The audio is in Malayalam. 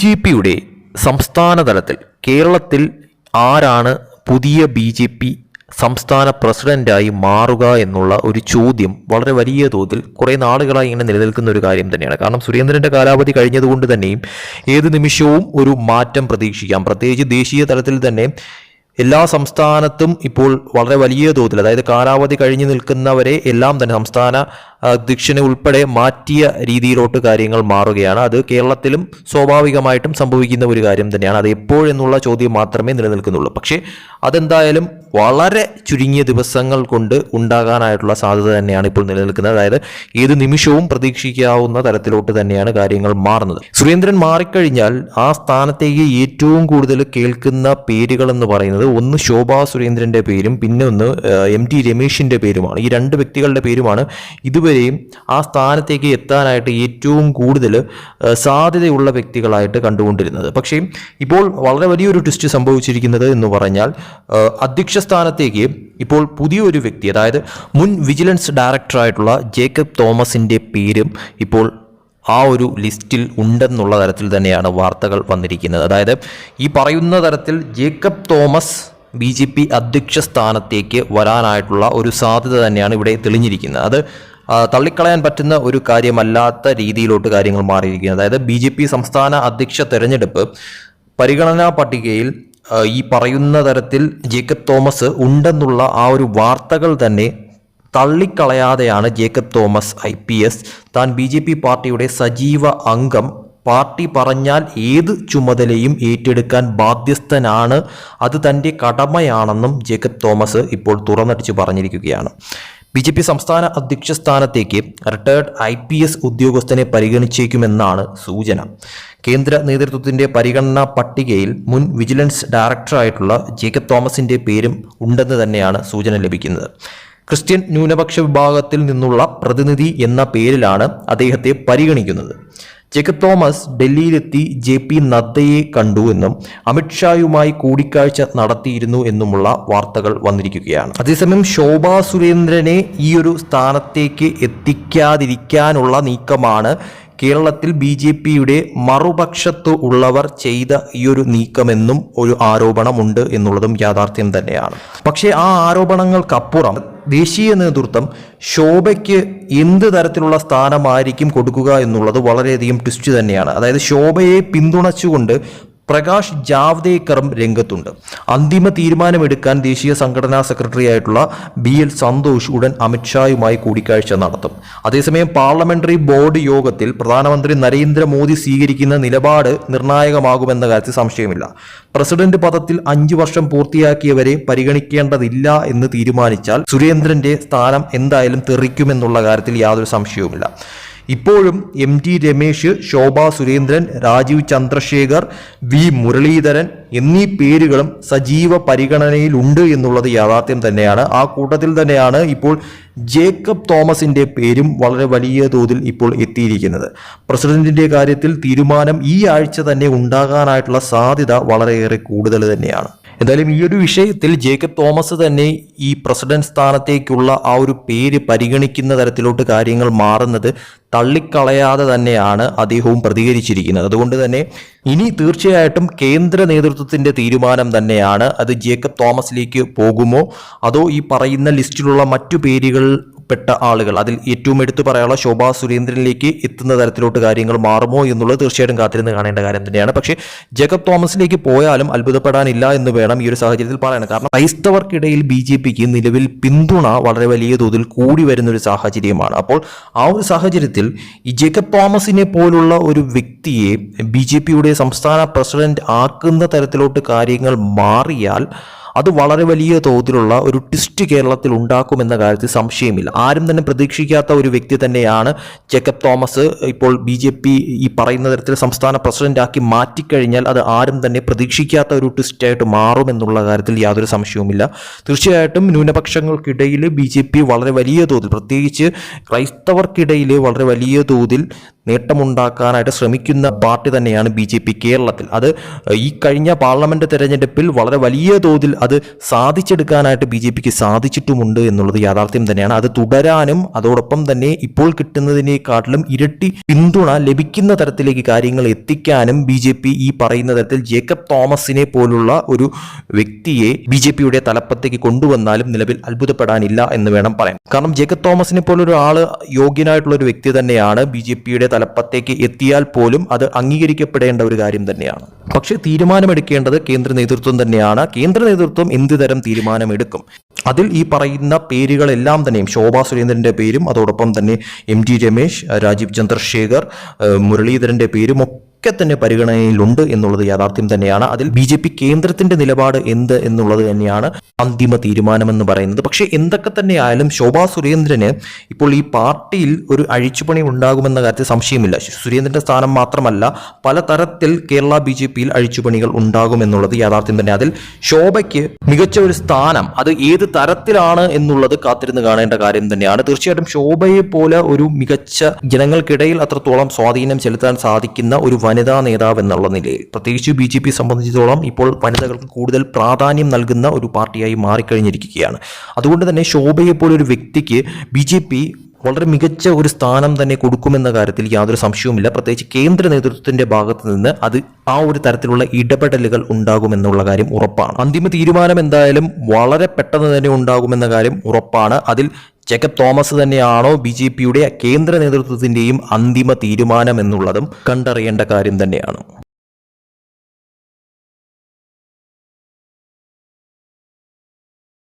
ജെ പിയുടെ സംസ്ഥാന തലത്തിൽ കേരളത്തിൽ ആരാണ് പുതിയ ബി ജെ പി സംസ്ഥാന പ്രസിഡന്റായി മാറുക എന്നുള്ള ഒരു ചോദ്യം വളരെ വലിയ തോതിൽ കുറേ നാളുകളായി ഇങ്ങനെ നിലനിൽക്കുന്ന ഒരു കാര്യം തന്നെയാണ്. കാരണം സുരേന്ദ്രന്റെ കാലാവധി കഴിഞ്ഞതുകൊണ്ട് തന്നെയും ഏത് നിമിഷവും ഒരു മാറ്റം പ്രതീക്ഷിക്കാം. പ്രത്യേകിച്ച് ദേശീയ തലത്തിൽ തന്നെ എല്ലാ സംസ്ഥാനത്തും ഇപ്പോൾ വളരെ വലിയ തോതിൽ അതായത് കാലാവധി കഴിഞ്ഞു നിൽക്കുന്നവരെ എല്ലാം തന്നെ സംസ്ഥാന അധ്യക്ഷനെ ഉൾപ്പെടെ മാറ്റിയ രീതിയിലോട്ട് കാര്യങ്ങൾ മാറുകയാണ്. അത് കേരളത്തിലും സ്വാഭാവികമായിട്ടും സംഭവിക്കുന്ന ഒരു കാര്യം തന്നെയാണ്. അത് എപ്പോഴെന്നുള്ള ചോദ്യം മാത്രമേ നിലനിൽക്കുന്നുള്ളൂ. പക്ഷേ അതെന്തായാലും വളരെ ചുരുങ്ങിയ ദിവസങ്ങൾ കൊണ്ട് ഉണ്ടാകാനായിട്ടുള്ള സാധ്യത തന്നെയാണ് ഇപ്പോൾ നിലനിൽക്കുന്നത്. അതായത് ഏത് നിമിഷവും പ്രതീക്ഷിക്കാവുന്ന തരത്തിലോട്ട് തന്നെയാണ് കാര്യങ്ങൾ മാറുന്നത്. സുരേന്ദ്രൻ മാറിക്കഴിഞ്ഞാൽ ആ സ്ഥാനത്തേക്ക് ഏറ്റവും കൂടുതൽ കേൾക്കുന്ന പേരുകൾ എന്ന് പറയുന്നത് ഒന്ന് ശോഭാ സുരേന്ദ്രന്റെ പേരും പിന്നെ ഒന്ന് എം ടി രമേശിന്റെ പേരുമാണ്. ഈ രണ്ട് വ്യക്തികളുടെ പേരുമാണ് ഇതുവരെയും ആ സ്ഥാനത്തേക്ക് എത്താനായിട്ട് ഏറ്റവും കൂടുതൽ സാധ്യതയുള്ള വ്യക്തികളായിട്ട് കണ്ടുകൊണ്ടിരുന്നത്. പക്ഷേ ഇപ്പോൾ വളരെ വലിയൊരു ട്വിസ്റ്റ് സംഭവിച്ചിരിക്കുന്നത് എന്ന് പറഞ്ഞാൽ അധ്യക്ഷ സ്ഥാനത്തേക്ക് ഇപ്പോൾ പുതിയൊരു വ്യക്തി അതായത് മുൻ വിജിലൻസ് ഡയറക്ടറായിട്ടുള്ള ജേക്കബ് തോമസിന്റെ പേരും ഇപ്പോൾ ആ ഒരു ലിസ്റ്റിൽ ഉണ്ടെന്നുള്ള തരത്തിൽ തന്നെയാണ് വാർത്തകൾ വന്നിരിക്കുന്നത്. അതായത് ഈ പറയുന്ന തരത്തിൽ Jacob Thomas B J P അധ്യക്ഷ സ്ഥാനത്തേക്ക് വരാനായിട്ടുള്ള ഒരു സാധ്യത തന്നെയാണ് ഇവിടെ തെളിഞ്ഞിരിക്കുന്നത്. അത് തള്ളിക്കളയാൻ പറ്റുന്ന ഒരു കാര്യമല്ലാത്ത രീതിയിലോട്ട് കാര്യങ്ങൾ മാറിയിരിക്കുന്നത് അതായത് ബി ജെ പി സംസ്ഥാന അധ്യക്ഷ തെരഞ്ഞെടുപ്പ് പരിഗണനാ പട്ടികയിൽ ഈ പറയുന്ന തരത്തിൽ ജേക്കബ് തോമസ് ഉണ്ടെന്നുള്ള ആ ഒരു വാർത്തകൾ തന്നെ തള്ളിക്കളയാതെയാണ് Jacob Thomas I P S. താൻ ബി ജെ പി പാർട്ടിയുടെ സജീവ അംഗം. പാർട്ടി പറഞ്ഞാൽ ഏത് ചുമതലയും ഏറ്റെടുക്കാൻ ബാധ്യസ്ഥനാണ്. അത് തന്റെ കടമയാണെന്നും ജേക്കബ് തോമസ് ഇപ്പോൾ തുറന്നടിച്ച് പറഞ്ഞിരിക്കുകയാണ്. ബി ജെ പി സംസ്ഥാന അധ്യക്ഷ സ്ഥാനത്തേക്ക് റിട്ടയർഡ് ഐ പി എസ് ഉദ്യോഗസ്ഥനെ പരിഗണിച്ചേക്കുമെന്നാണ് സൂചന. കേന്ദ്ര നേതൃത്വത്തിന്റെ പരിഗണനാ പട്ടികയിൽ മുൻ വിജിലൻസ് ഡയറക്ടറായിട്ടുള്ള ജേക്കബ് തോമസിന്റെ പേരും ഉണ്ടെന്ന് തന്നെയാണ് സൂചന ലഭിക്കുന്നത്. ക്രിസ്ത്യൻ ന്യൂനപക്ഷ വിഭാഗത്തിൽ നിന്നുള്ള പ്രതിനിധി എന്ന പേരിലാണ് അദ്ദേഹത്തെ പരിഗണിക്കുന്നത്. ജേക്കബ് തോമസ് ഡൽഹിയിലെത്തി ജെ പി നദ്ദയെ കണ്ടു എന്നും അമിത്ഷായുമായി കൂടിക്കാഴ്ച നടത്തിയിരുന്നു എന്നുമുള്ള വാർത്തകൾ വന്നിരിക്കുകയാണ്. അതേസമയം ശോഭാ സുരേന്ദ്രനെ ഈ ഒരു സ്ഥാനത്തേക്ക് എത്തിക്കാതിരിക്കാനുള്ള നീക്കമാണ് കേരളത്തിൽ ബി ജെ പിയുടെ മറുപക്ഷത്ത് ഉള്ളവർ ചെയ്ത ഈ ഒരു നീക്കമെന്നും ഒരു ആരോപണമുണ്ട് എന്നുള്ളതും യാഥാർത്ഥ്യം തന്നെയാണ്. പക്ഷേ ആ ആരോപണങ്ങൾക്കപ്പുറം ദേശീയ നേതൃത്വം ശോഭയ്ക്ക് എന്ത് തരത്തിലുള്ള സ്ഥാനമായിരിക്കും കൊടുക്കുക എന്നുള്ളത് വളരെയധികം ട്വിസ്റ്റ് തന്നെയാണ്. അതായത് ശോഭയെ പിന്തുണച്ചുകൊണ്ട് പ്രകാശ് ജാവ്ദേക്കറും രംഗത്തുണ്ട്. അന്തിമ തീരുമാനമെടുക്കാൻ ദേശീയ സംഘടനാ സെക്രട്ടറി ആയിട്ടുള്ള ബി എൽ സന്തോഷ് ഉടൻ അമിത്ഷായുമായി കൂടിക്കാഴ്ച നടത്തും. അതേസമയം പാർലമെന്ററി ബോർഡ് യോഗത്തിൽ പ്രധാനമന്ത്രി നരേന്ദ്രമോദി സ്വീകരിക്കുന്ന നിലപാട് നിർണായകമാകുമെന്ന കാര്യത്തിൽ സംശയമില്ല. പ്രസിഡന്റ് പദത്തിൽ അഞ്ചു വർഷം പൂർത്തിയാക്കിയവരെ പരിഗണിക്കേണ്ടതില്ല എന്ന് തീരുമാനിച്ചാൽ സുരേന്ദ്രന്റെ സ്ഥാനം എന്തായാലും തെറിക്കുമെന്നുള്ള കാര്യത്തിൽ യാതൊരു സംശയവുമില്ല. ഇപ്പോഴും M T Ramesh Shobha Surendran Rajeev Chandrasekhar V Muraleedharan എന്നീ പേരുകളും സജീവ പരിഗണനയിലുണ്ട് എന്നുള്ളത് യാഥാർത്ഥ്യം തന്നെയാണ്. ആ കൂട്ടത്തിൽ തന്നെയാണ് ഇപ്പോൾ ജേക്കബ് തോമസിന്റെ പേരും വളരെ വലിയ തോതിൽ ഇപ്പോൾ എത്തിയിരിക്കുന്നത്. പ്രസിഡന്റിന്റെ കാര്യത്തിൽ തീരുമാനം ഈ ആഴ്ച തന്നെ ഉണ്ടാകാനായിട്ടുള്ള സാധ്യത വളരെയേറെ കൂടുതൽ തന്നെയാണ്. എന്തായാലും ഈ ഒരു വിഷയത്തിൽ ജേക്കബ് തോമസ് തന്നെ ഈ പ്രസിഡന്റ് സ്ഥാനത്തേക്കുള്ള ആ ഒരു പേര് പരിഗണിക്കുന്ന തരത്തിലോട്ട് കാര്യങ്ങൾ മാറുന്നത് തള്ളിക്കളയാതെ തന്നെയാണ് അദ്ദേഹവും പ്രതികരിച്ചിരിക്കുന്നത്. അതുകൊണ്ട് തന്നെ ഇനി തീർച്ചയായിട്ടും കേന്ദ്ര നേതൃത്വത്തിന്റെ തീരുമാനം തന്നെയാണ് അത് ജേക്കബ് തോമസിലേക്ക് പോകുമോ? അതോ ഈ പറയുന്ന ലിസ്റ്റിലുള്ള മറ്റു പേരുകൾ പെട്ട ആളുകൾ. അതിൽ ഏറ്റവും എടുത്തു പറയാനുള്ള ശോഭാ സുരേന്ദ്രനിലേക്ക് എത്തുന്ന തരത്തിലോട്ട് കാര്യങ്ങൾ മാറുമോ എന്നുള്ളത് തീർച്ചയായിട്ടും കാത്തിരുന്ന് കാണേണ്ട കാര്യം തന്നെയാണ്. പക്ഷേ ജേക്കബ് തോമസിലേക്ക് പോയാലും അത്ഭുതപ്പെടാനില്ല എന്ന് വേണം ഈ ഒരു സാഹചര്യത്തിൽ പറയാൻ. കാരണം ക്രൈസ്തവർക്കിടയിൽ ബി ജെ പിക്ക് നിലവിൽ പിന്തുണ വളരെ വലിയ തോതിൽ കൂടി വരുന്ന ഒരു സാഹചര്യമാണ്. അപ്പോൾ ആ ഒരു സാഹചര്യത്തിൽ ഈ ജേക്കബ് തോമസിനെ പോലുള്ള ഒരു വ്യക്തിയെ ബി ജെ പിയുടെ സംസ്ഥാന പ്രസിഡന്റ് ആക്കുന്ന തരത്തിലോട്ട് കാര്യങ്ങൾ മാറിയാൽ അത് വളരെ വലിയ തോതിലുള്ള ഒരു ട്വിസ്റ്റ് കേരളത്തിൽ ഉണ്ടാക്കുമെന്ന കാര്യത്തിൽ സംശയമില്ല. ആരും തന്നെ പ്രതീക്ഷിക്കാത്ത ഒരു വ്യക്തി തന്നെയാണ് ജേക്കബ് തോമസ് ഇപ്പോൾ ബി ജെ പി ഈ പറയുന്ന തരത്തിൽ സംസ്ഥാന പ്രസിഡന്റാക്കി മാറ്റിക്കഴിഞ്ഞാൽ അത് ആരും തന്നെ പ്രതീക്ഷിക്കാത്ത ഒരു ട്വിസ്റ്റായിട്ട് മാറുമെന്നുള്ള കാര്യത്തിൽ യാതൊരു സംശയവുമില്ല. തീർച്ചയായിട്ടും ന്യൂനപക്ഷങ്ങൾക്കിടയിൽ ബി ജെ പി വളരെ വലിയ തോതിൽ പ്രത്യേകിച്ച് ക്രൈസ്തവർക്കിടയിൽ വളരെ വലിയ തോതിൽ നേട്ടമുണ്ടാക്കാനായിട്ട് ശ്രമിക്കുന്ന പാർട്ടി തന്നെയാണ് ബി ജെ പി കേരളത്തിൽ. അത് ഈ കഴിഞ്ഞ പാർലമെന്റ് തെരഞ്ഞെടുപ്പിൽ വളരെ വലിയ തോതിൽ അത് സാധിച്ചെടുക്കാനായിട്ട് ബി ജെ പിക്ക് സാധിച്ചിട്ടുമുണ്ട് എന്നുള്ളത് യാഥാർത്ഥ്യം തന്നെയാണ്. അത് തുടരാനും അതോടൊപ്പം തന്നെ ഇപ്പോൾ കിട്ടുന്നതിനേക്കാട്ടിലും ഇരട്ടി പിന്തുണ ലഭിക്കുന്ന തരത്തിലേക്ക് കാര്യങ്ങൾ എത്തിക്കാനും ബി ജെ പി ഈ പറയുന്ന തരത്തിൽ ജേക്കബ് തോമസിനെ പോലുള്ള ഒരു വ്യക്തിയെ ബി ജെ പിയുടെ തലപ്പത്തേക്ക് കൊണ്ടുവന്നാലും നിലവിൽ അത്ഭുതപ്പെടാനില്ല എന്ന് വേണം പറയാൻ. കാരണം ജേക്കബ് തോമസിനെ പോലൊരു ആൾ യോഗ്യനായിട്ടുള്ള ഒരു വ്യക്തി തന്നെയാണ് ബി ജെ പിയുടെ തലപ്പത്തേക്ക് എത്തിയാൽ പോലും അത് അംഗീകരിക്കപ്പെടേണ്ട ഒരു കാര്യം തന്നെയാണ്. പക്ഷെ തീരുമാനമെടുക്കേണ്ടത് കേന്ദ്ര നേതൃത്വം തന്നെയാണ്. കേന്ദ്ര നേതൃത്വം എന്ത് തരം തീരുമാനമെടുക്കും? അതിൽ ഈ പറയുന്ന പേരുകളെല്ലാം തന്നെയും ശോഭാ സുരേന്ദ്രന്റെ പേരും അതോടൊപ്പം തന്നെ എം ജി രമേശ് രാജീവ് ചന്ദ്രശേഖർ മുരളീധരന്റെ പേരും ഒക്കെ തന്നെ പരിഗണനയിലുണ്ട് എന്നുള്ളത് യാഥാർത്ഥ്യം തന്നെയാണ്. അതിൽ ബി ജെ പി കേന്ദ്രത്തിന്റെ നിലപാട് എന്ത് എന്നുള്ളത് തന്നെയാണ് അന്തിമ തീരുമാനമെന്ന് പറയുന്നത്. പക്ഷേ എന്തൊക്കെ തന്നെയായാലും ശോഭാ സുരേന്ദ്രന് ഇപ്പോൾ ഈ പാർട്ടിയിൽ ഒരു അഴിച്ചുപണി ഉണ്ടാകുമെന്ന കാര്യത്തിൽ സംശയമില്ല. സുരേന്ദ്രന്റെ സ്ഥാനം മാത്രമല്ല പലതരത്തിൽ കേരള ബി ജെ പിയിൽ അഴിച്ചുപണികൾ ഉണ്ടാകുമെന്നുള്ളത് യാഥാർത്ഥ്യം തന്നെ. അതിൽ ശോഭയ്ക്ക് മികച്ച ഒരു സ്ഥാനം അത് ഏത് തരത്തിലാണ് എന്നുള്ളത് കാത്തിരുന്ന് കാണേണ്ട കാര്യം തന്നെയാണ്. തീർച്ചയായിട്ടും ശോഭയെ പോലെ ഒരു മികച്ച ജനങ്ങൾക്കിടയിൽ അത്രത്തോളം സ്വാധീനം ചെലുത്താൻ സാധിക്കുന്ന ഒരു വനിതാ നേതാവ് എന്നുള്ള നിലയിൽ. പ്രത്യേകിച്ച് ബി ജെ പി സംബന്ധിച്ചിടത്തോളം ഇപ്പോൾ വനിതകൾക്ക് കൂടുതൽ പ്രാധാന്യം നൽകുന്ന ഒരു പാർട്ടിയായി മാറിക്കഴിഞ്ഞിരിക്കുകയാണ്. അതുകൊണ്ട് തന്നെ ശോഭയെ പോലൊരു വ്യക്തിക്ക് ബി ജെ പി വളരെ മികച്ച ഒരു സ്ഥാനം തന്നെ കൊടുക്കുമെന്ന കാര്യത്തിൽ യാതൊരു സംശയവുമില്ല. പ്രത്യേകിച്ച് കേന്ദ്ര നേതൃത്വത്തിന്റെ ഭാഗത്ത് നിന്ന് അത് ആ ഒരു തരത്തിലുള്ള ഇടപെടലുകൾ ഉണ്ടാകുമെന്നുള്ള കാര്യം ഉറപ്പാണ്. അന്തിമ തീരുമാനം എന്തായാലും വളരെ പെട്ടെന്ന് തന്നെ ഉണ്ടാകുമെന്ന കാര്യം ഉറപ്പാണ്. അതിൽ ജേക്കബ് തോമസ് തന്നെയാണോ ബി ജെ പിയുടെ കേന്ദ്ര നേതൃത്വത്തിന്റെയും അന്തിമ തീരുമാനം എന്നുള്ളതും കണ്ടറിയേണ്ട കാര്യം തന്നെയാണ്.